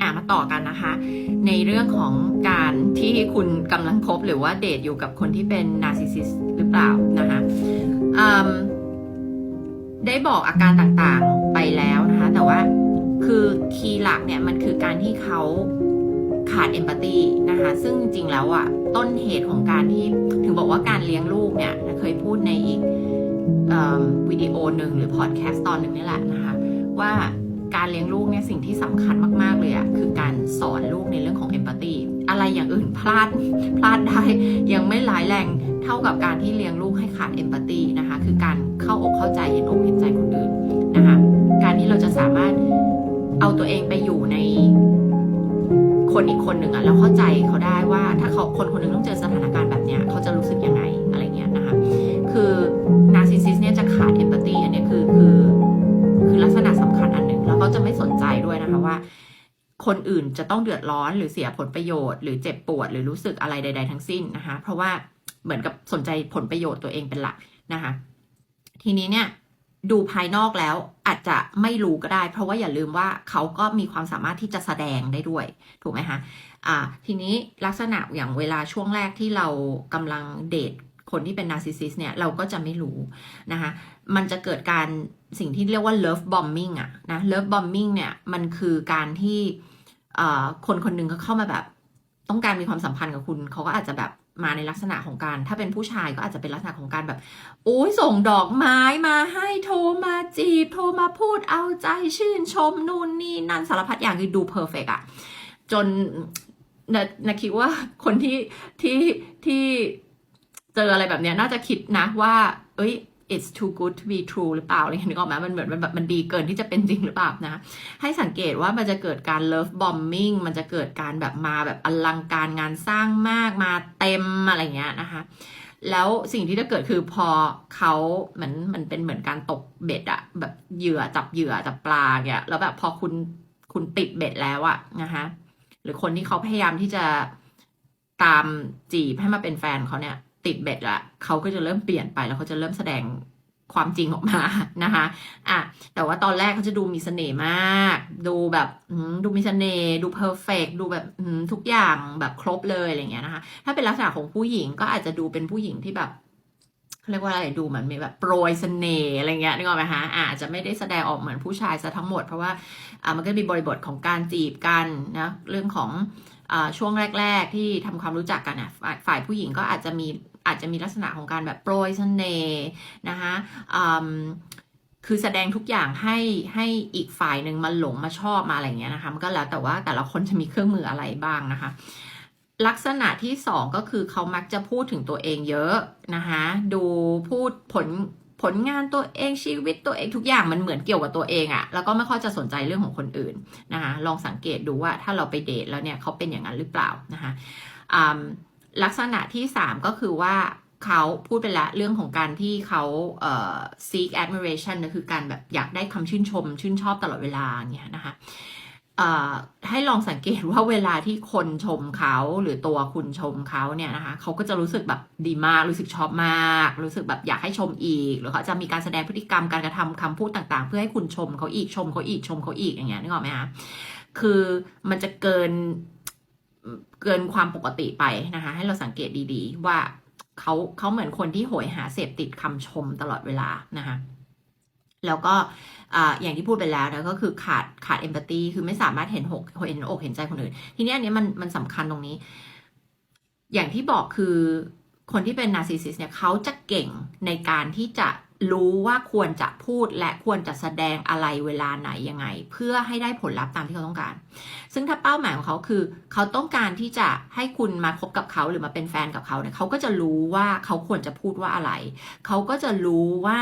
อะมาต่อกันนะคะ ในเรื่องของการที่คุณกำลังคบหรือว่าเดทอยู่กับคนที่เป็นนาร์ซิสซิสหรือเปล่านะคะได้บอกอาการต่างๆไปแล้วนะคะ แต่ว่าคือคีย์หลักเนี่ยมันคือการที่เขาขาดเอมพัตตีนะคะ ซึ่งจริงแล้วอะต้นเหตุของการที่ถึงบอกว่าการเลี้ยงลูกเนี่ยเคยพูดในอีกอวิดีโอหนึ่งหรือพอดแคสต์ตอนหนึ่งนี่แหละนะคะ ว่า การเลี้ยงลูกเนี่ยสิ่งที่สำคัญมาก ๆ เลยอะคือการสอนลูกในเรื่องของเอมพัตตีอะไรอย่างอื่นพลาดพลาดได้ยังไม่ร้ายแรงเท่ากับการที่เลี้ยงลูกให้ขาดเอมพัตตีนะคะ คือการเข้าอกเข้าใจเห็นอกเห็นใจคนอื่นนะคะ การที่เราจะสามารถเอาตัวเองไปอยู่ในคนอีกคนหนึ่งอะแล้วเข้าใจเขาได้ว่าถ้าเขาคนคนหนึงต้องเจอสถานการณ์แบบเนี้ยเขาจะรู้สึกยังไงอะไรเงี้ยนะคะ คือนาร์ซิสซิสเนี่ยจะขาด จะไม่สนใจด้วยนะคะว่า คนอื่นจะต้องเดือดร้อนหรือเสียผลประโยชน์หรือเจ็บปวดหรือรู้สึกอะไรใด ๆ ทั้งสิ้นนะคะ เพราะว่าเหมือนกับสนใจผลประโยชน์ตัวเองเป็นหลักนะคะ ทีนี้เนี่ยดูภายนอกแล้วอาจจะไม่รู้ก็ได้ เพราะว่าอย่าลืมว่าเขาก็มีความสามารถที่จะแสดงได้ด้วย ถูกไหมคะอ่า ทีนี้ลักษณะอย่างเวลาช่วงแรกที่เรากำลังเดท คนที่เป็นนาร์ซิสซิสเนี่ยเราก็จะไม่รู้นะคะมันจะเกิดการสิ่งที่เรียกว่า love bombing อะนะ love bombing เนี่ยมันคือการที่คนคนหนึ่งเขาเข้ามาแบบ ต้องการมีความสัมพันธ์กับคุณเขาก็อาจจะแบบมาในลักษณะของการ ถ้าเป็นผู้ชายก็อาจจะเป็นลักษณะของการแบบโอ้ยส่งดอกไม้มาให้โทรมาจีบ โทรมาพูดเอาใจชื่นชมนู่นนี่นั่นสารพัดอย่างคือดูเพอร์เฟกอะจนนะนะคิดว่าคนที่ที่ที่ จออะไรแบบเนี้ยน่าจะคิดนะว่า เอ้ย it's too good to be true หรือเปล่าอะไรอย่างเงี้ยนึกออกไหมมันเหมือนมันแบบมันดีเกินที่จะเป็นจริงหรือเปล่านะ ให้สังเกตว่ามันจะเกิดการ love bombing มันจะเกิดการแบบมาแบบอลังการงานสร้างมากมาเต็มอะไรเงี้ยนะคะ แล้วสิ่งที่จะเกิดคือพอเขาเหมือนมันเป็นเหมือนการตกเบ็ดอะแบบเหยื่อจับเหยื่อจับปลาเนี่ยแล้วแบบพอคุณคุณติดเบ็ดแล้วอะนะคะหรือคนที่เขาพยายามที่จะตามจีบให้มาเป็นแฟนเขาเนี่ย ติดเบ็ดละเขาก็จะเริ่มเปลี่ยนไปแล้วเขาจะเริ่มแสดงความจริงออกมานะคะอะแต่ว่าตอนแรกเขาจะดูมีเสน่ห์มาก ดูแบบดูมีเสน่ห์ดูเพอร์เฟกดูแบบทุกอย่างแบบครบเลยอะไรเงี้ยนะคะ ถ้าเป็นลักษณะของผู้หญิงก็อาจจะดูเป็นผู้หญิงที่แบบเขาเรียกว่าอะไรดูเหมือนมีแบบโปรยเสน่ห์อะไรเงี้ยนึกออกไหมคะอาจจะไม่ได้แสดงออกเหมือนผู้ชายซะทั้งหมด เพราะว่าอ่ามันก็มีบริบทของการจีบกันนะเรื่องของ ช่วงแรก ๆ ที่ทำความรู้จักกันอะฝ่ายฝ่ายผู้หญิงก็อาจจะมีอาจจะมีลักษณะของการแบบโปรยเสน่ห์นะคะคือแสดงทุกอย่างให้ให้อีกฝ่ายหนึ่งมาหลงมาชอบมาอะไรเงี้ยนะคะมันก็แล้วแต่ว่าแต่ละคนจะมีเครื่องมืออะไรบ้างนะคะ ลักษณะที่สองก็คือเขามักจะพูดถึงตัวเองเยอะนะคะดูพูดผล ผลงานตัวเองชีวิตตัวเองทุกอย่างมันเหมือนเกี่ยวกับตัวเองอะแล้วก็ไม่ค่อยจะสนใจเรื่องของคนอื่นนะคะลองสังเกตดูว่าถ้าเราไปเดทแล้วเนี่ยเขาเป็นอย่างนั้นหรือเปล่านะคะลักษณะที่สามก็คือว่าเขาพูดไปแล้วเรื่องของการที่เขาเอ่อ seek admiration นะคือการแบบอยากได้คำชื่นชม ชื่นชอบตลอดเวลาเนี่ยนะคะ ให้ลองสังเกตว่าเวลาที่คนชมเขาหรือตัวคุณชมเขาเนี่ยนะคะเขาก็จะรู้สึกแบบดีมากรู้สึกชอบมาก รู้สึกแบบอยากให้ชมอีก หรือเขาจะมีการแสดงพฤติกรรมการกระทำคำพูดต่าง ๆ เพื่อให้คุณชมเขาอีกชมเขาอีกชมเขาอีกอย่างเงี้ยนึกออกไหมคะคือมันจะเกินเกินความปกติไปนะคะ ให้เราสังเกตดีๆ ว่าเขาเขาเหมือนคนที่โหยหาเสพติดคำชมตลอดเวลานะคะ แล้วก็ออย่างที่พูดไปแล้วนะก็คือขาดขาดเอมพัตตีคือไม่สามารถเห็นหกเห็นอกเห็นใจคนอื่น ทีนี้อันนี้มันมันสำคัญตรงนี้ อย่างที่บอกคือคนที่เป็นนาร์ซิสซิสเนี่ยเขาจะเก่งในการที่จะ รู้ว่าควรจะพูดและควรจะแสดงอะไรเวลาไหนยังไง เพื่อให้ได้ผลลัพธ์ตามที่เขาต้องการ ซึ่งถ้าเป้าหมายของเขาคือ เขาต้องการที่จะให้คุณมาคบกับเขาหรือมาเป็นแฟนกับเขาเนี่ยเขาก็จะรู้ว่าเขาควรจะพูดว่าอะไร เขาก็จะรู้ว่า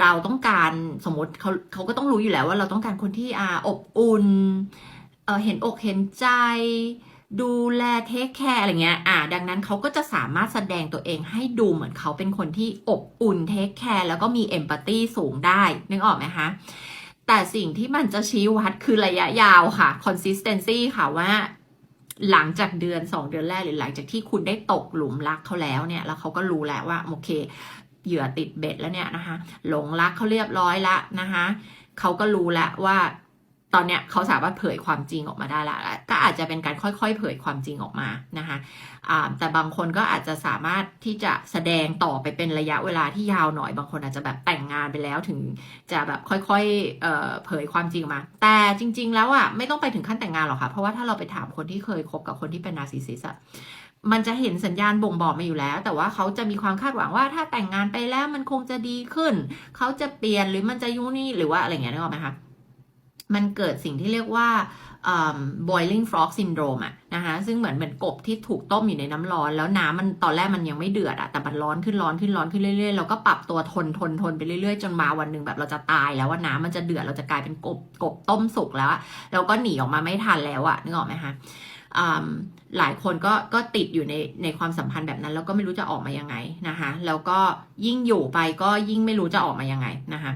เราต้องการสมมติเขาเขาก็ต้องรู้อยู่แล้วว่าเราต้องการคนที่อาอบอุ่นเเห็นอกเห็นใจ ดูแลเทคแคร์อะไรเงี้ย อ่า ดังนั้นเขาก็จะสามารถแสดงตัวเองให้ดูเหมือนเขาเป็นคนที่อบอุ่นเทคแคร์แล้วก็มีเอมพัตตีสูงได้ นึกออกไหมคะ แต่สิ่งที่มันจะชี้วัดคือระยะยาวค่ะ consistency ค่ะว่า หลังจากเดือนสองเดือนแรกหรือหลังจากที่คุณได้ตกหลุมรักเขาแล้วเนี่ย แล้วเขาก็รู้แล้วว่าโอเค เหยื่อติดเบ็ดแล้วเนี่ยนะคะ หลงรักเขาเรียบร้อยละนะคะ เขาก็รู้แล้วว่า ตอนเนี้ยเขาสามารถเผยความจริงออกมาได้ละก็อาจจะเป็นการค่อยๆ เผยความจริงออกมานะคะแต่บางคนก็อาจจะสามารถที่จะแสดงต่อไปเป็นระยะเวลาที่ยาวหน่อย บางคนอาจจะแบบแต่งงานไปแล้วถึงจะแบบค่อยๆเเผยความจริงออกมา แต่จริง ๆ แล้วอะไม่ต้องไปถึงขั้นแต่งงานหรอกค่ะ เพราะว่าถ้าเราไปถามคนที่เคยคบกับคนที่เป็นนาร์ซิสซิสอะมันจะเห็นสัญญาณบ่งบอกมาอยู่แล้ว แต่ว่าเขาจะมีความคาดหวังว่าถ้าแต่งงานไปแล้วมันคงจะดีขึ้น เขาจะเปลี่ยนหรือมันจะยุ่นี่หรือว่าอะไรเงี้ยนึกออกไหมคะ มันเกิดสิ่งที่เรียกว่า boiling frog syndrome อะนะคะซึ่งเหมือนเหมือนกบที่ถูกต้มอยู่ในน้ำร้อน แล้วน้ำมันตอนแรกมันยังไม่เดือดอะแต่มันร้อนขึ้นร้อนขึ้นร้อนขึ้นเรื่อยๆเราก็ปรับตัวทนทนทนไปเรื่อยๆ จนมาวันหนึ่งแบบเราจะตายแล้วว่าน้ำมันจะเดือดเราจะกลายเป็นกบกบต้มสุกแล้วอะเราก็หนีออกมาไม่ทันแล้วอะนึกออกไหมคะหลายคนก็ก็ติดอยู่ในในความสัมพันธ์แบบนั้นแล้วก็ไม่รู้จะออกมายังไงนะคะแล้วก็ยิ่งอยู่ไปก็ยิ่งไม่รู้จะออกมายังไงนะคะ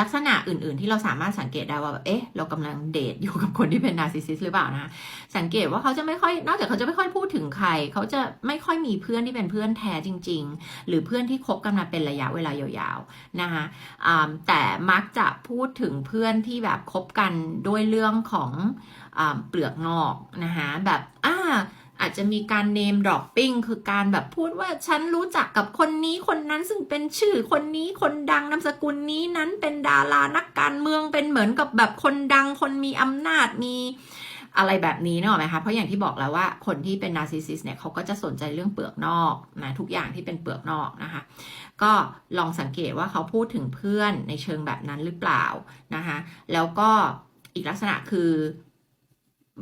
ลักษณะอื่น ๆ ที่เราสามารถสังเกตได้ว่าแบบเอ๊ะ เรากำลังเดทอยู่กับคนที่เป็นนาร์ซิสซิสหรือเปล่านะ สังเกตว่าเขาจะไม่ค่อย นอกจากเขาจะไม่ค่อยพูดถึงใคร เขาจะไม่ค่อยมีเพื่อนที่เป็นเพื่อนแท้จริง ๆ หรือเพื่อนที่คบกันมาเป็นระยะเวลายาวๆ นะคะอ่าแต่มักจะพูดถึงเพื่อนที่แบบคบกันด้วยเรื่องของอาเปลือกนอกนะคะแบบ อ่า อาจจะมีการ name dropping คือการแบบพูดว่าฉันรู้จักกับคนนี้คนนั้นซึ่งเป็นชื่อคนนี้คนดังนามสกุลนี้นั้นเป็นดารานักการเมืองเป็นเหมือนกับแบบคนดังคนมีอำนาจมีอะไรแบบนี้เนออกไหมคะ เพราะอย่างที่บอกแล้วว่าคนที่เป็นนาร์ซิสซิสเนี่ยเขาก็จะสนใจเรื่องเปลือกนอกนะทุกอย่างที่เป็นเปลือกนอกนะคะ ก็ลองสังเกตว่าเขาพูดถึงเพื่อนในเชิงแบบนั้นหรือเปล่านะคะ แล้วก็อีกลักษณะคือ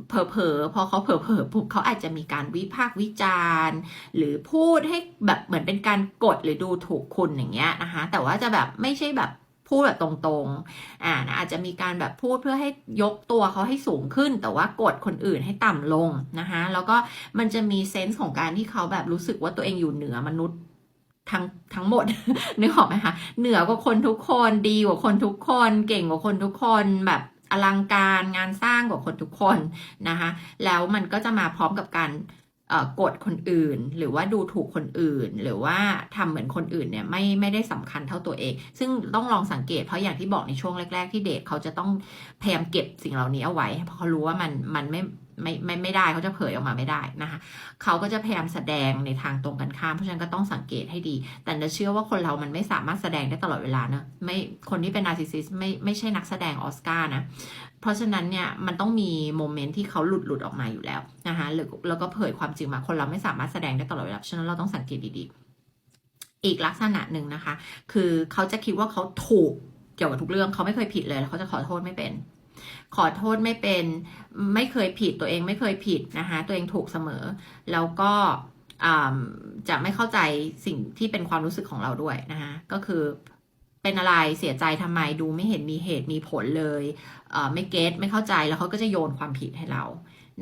เผลอๆพอเขาเผลอๆปุ๊บเขาอาจจะมีการวิพากษ์วิจารณ์ หรือพูดให้แบบเหมือนเป็นการกดหรือดูถูกคุณอย่างเงี้ยนะคะแต่ว่าจะแบบไม่ใช่แบบพูดแบบตรงๆ อ่านะอาจจะมีการแบบพูดเพื่อให้ยกตัวเขาให้สูงขึ้น แต่ว่ากดคนอื่นให้ต่ำลงนะคะแล้วก็มันจะมีเซนส์ของการที่เขาแบบรู้สึกว่าตัวเองอยู่เหนือมนุษย์ทั้งทั้งหมดนึกออกไหมคะเหนือกว่าคนทุกคนดีกว่าคนทุกคน เก่งกว่าคนทุกคนแบบ อลังการงานสร้างกว่าคนทุกคนนะคะ แล้วมันก็จะมาพร้อมกับการกดคนอื่น หรือว่าดูถูกคนอื่น หรือว่าทำเหมือนคนอื่นเนี่ยไม่ไม่ได้สำคัญเท่าตัวเอง ซึ่งต้องลองสังเกตเพราะอย่างที่บอกในช่วงแรก ๆ ที่เดทเขาจะต้องพยายามเก็บสิ่งเหล่านี้เอาไว้ เพราะเขารู้ว่ามันมันไม่ ไม่ไม่ไม่ได้เขาจะเผยออกมาไม่ได้นะคะเขาก็จะพยายามแสดงในทางตรงกันข้าม เพราะฉะนั้นก็ต้องสังเกตให้ดี แต่จะเชื่อว่าคนเรามันไม่สามารถแสดงได้ตลอดเวลานะไม่คนที่เป็นนาร์ซิสซิสไม่ไม่ใช่นักแสดงออสการ์นะเพราะฉะนั้นเนี่ยมันต้องมีโมเมนต์ที่เขาหลุดหลุดออกมาอยู่แล้วนะคะหรือแล้วก็เผยความจริงมาคนเราไม่สามารถแสดงได้ตลอดเวลาฉะนั้นเราต้องสังเกตดีๆ อีกลักษณะหนึ่งนะคะ คือเขาจะคิดว่าเขาถูกเกี่ยวกับทุกเรื่องเขาไม่เคยผิดเลยแล้วเขาจะขอโทษไม่เป็น ขอโทษไม่เป็นไม่เคยผิดตัวเองไม่เคยผิดนะคะตัวเองถูกเสมอ แล้วก็จะไม่เข้าใจสิ่งที่เป็นความรู้สึกของเราด้วยนะคะก็คือเป็นอะไรเสียใจทำไมดูไม่เห็นมีเหตุมีผลเลยเไม่เก็ตไม่เข้าใจแล้วเขาก็จะโยนความผิดให้เรา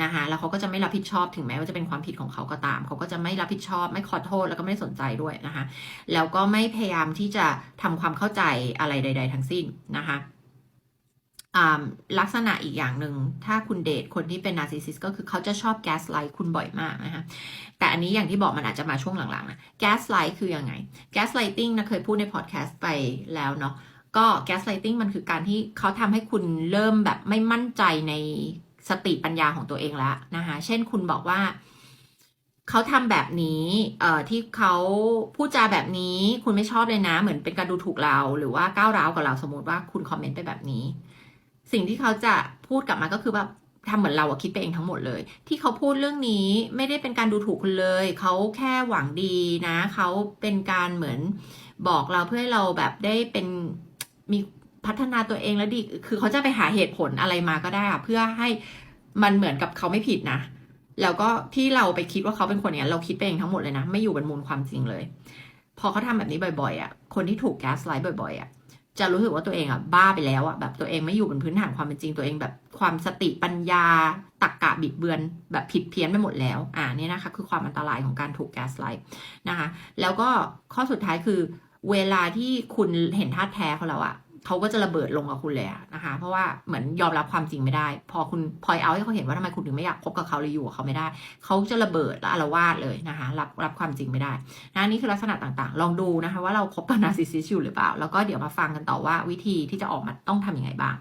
นะคะแล้วเขาก็จะไม่รับผิดชอบถึงแม้ว่าจะเป็นความผิดของเขาก็ตาม เขาก็จะไม่รับผิดชอบ ไม่ขอโทษแล้วก็ไม่สนใจด้วยนะคะแล้วก็ไม่พยายามที่จะทำความเข้าใจอะไรใด ๆ ทั้งสิ้นนะคะ ลักษณะอีกอย่างหนึ่ง ถ้าคุณเดทคนที่เป็นนาร์ซิสซิสก็คือเขาจะชอบแก๊สไลท์คุณบ่อยมากนะคะแต่อันนี้อย่างที่บอกมันอาจจะมาช่วงหลังๆนะแก๊สไลท์คือยังไงแก๊สไลติงนะเคยพูดในพอดแคสต์ไปแล้วเนาะก็แก๊สไลติงมันคือการที่เขาทำให้คุณเริ่มแบบไม่มั่นใจในสติปัญญาของตัวเองแล้วนะคะเช่นคุณบอกว่าเขาทำแบบนี้เอ่อที่เขาพูดจาแบบนี้คุณไม่ชอบเลยนะ เหมือนเป็นการดูถูกเรา หรือว่าก้าวร้าวกับเราสมมติว่าคุณคอมเมนต์ไปแบบนี้ สิ่งที่เขาจะพูดกลับมาก็คือแบบทำเหมือนเราอะคิดไปเองทั้งหมดเลย ที่เขาพูดเรื่องนี้ไม่ได้เป็นการดูถูกคุณเลย เขาแค่หวังดีนะ เขาเป็นการเหมือนบอกเราเพื่อให้เราแบบได้เป็นมีพัฒนาตัวเองแล้วดีคือเขาจะไปหาเหตุผลอะไรมาก็ได้อะเพื่อให้มันเหมือนกับเขาไม่ผิดนะแล้วก็ที่เราไปคิดว่าเขาเป็นคนอย่างนั้นเราคิดไปเองทั้งหมดเลยนะ ไม่อยู่บนมูลความจริงเลย พอเขาทำแบบนี้บ่อยๆอะคนที่ถูกแก๊สไลท์บ่อยๆอะ จะรู้สึกว่าตัวเองอะบ้าไปแล้วอะแบบตัวเองไม่อยู่บนพื้นฐานความเป็นจริงตัวเองแบบความสติปัญญาตักกะบิดเบือนแบบผิดเพี้ยนไปหมดแล้ว อ่านี่นะคะ คือความอันตรายของการถูกแก๊สไลท์นะคะ แล้วก็ข้อสุดท้ายคือ เวลาที่คุณเห็นท่าแท้เขาแล้วอะ เขาก็จะระเบิดลงกับคุณเลยอะนะคะ เพราะว่าเหมือนยอมรับความจริงไม่ได้ พอคุณพอยเอาให้เขาเห็นว่าทำไมคุณถึงไม่อยากคบกับเขาเลยอยู่กับเขาไม่ได้ เขาจะระเบิดและอารวาสเลยนะคะ รับรับความจริงไม่ได้นะนี่คือลักษณะต่างๆ ลองดูนะคะ ว่าเราคบกับนาซิสซิสอยู่หรือเปล่า แล้วก็เดี๋ยวมาฟังกันต่อว่าวิธีที่จะออกมาต้องทำยังไงบ้าง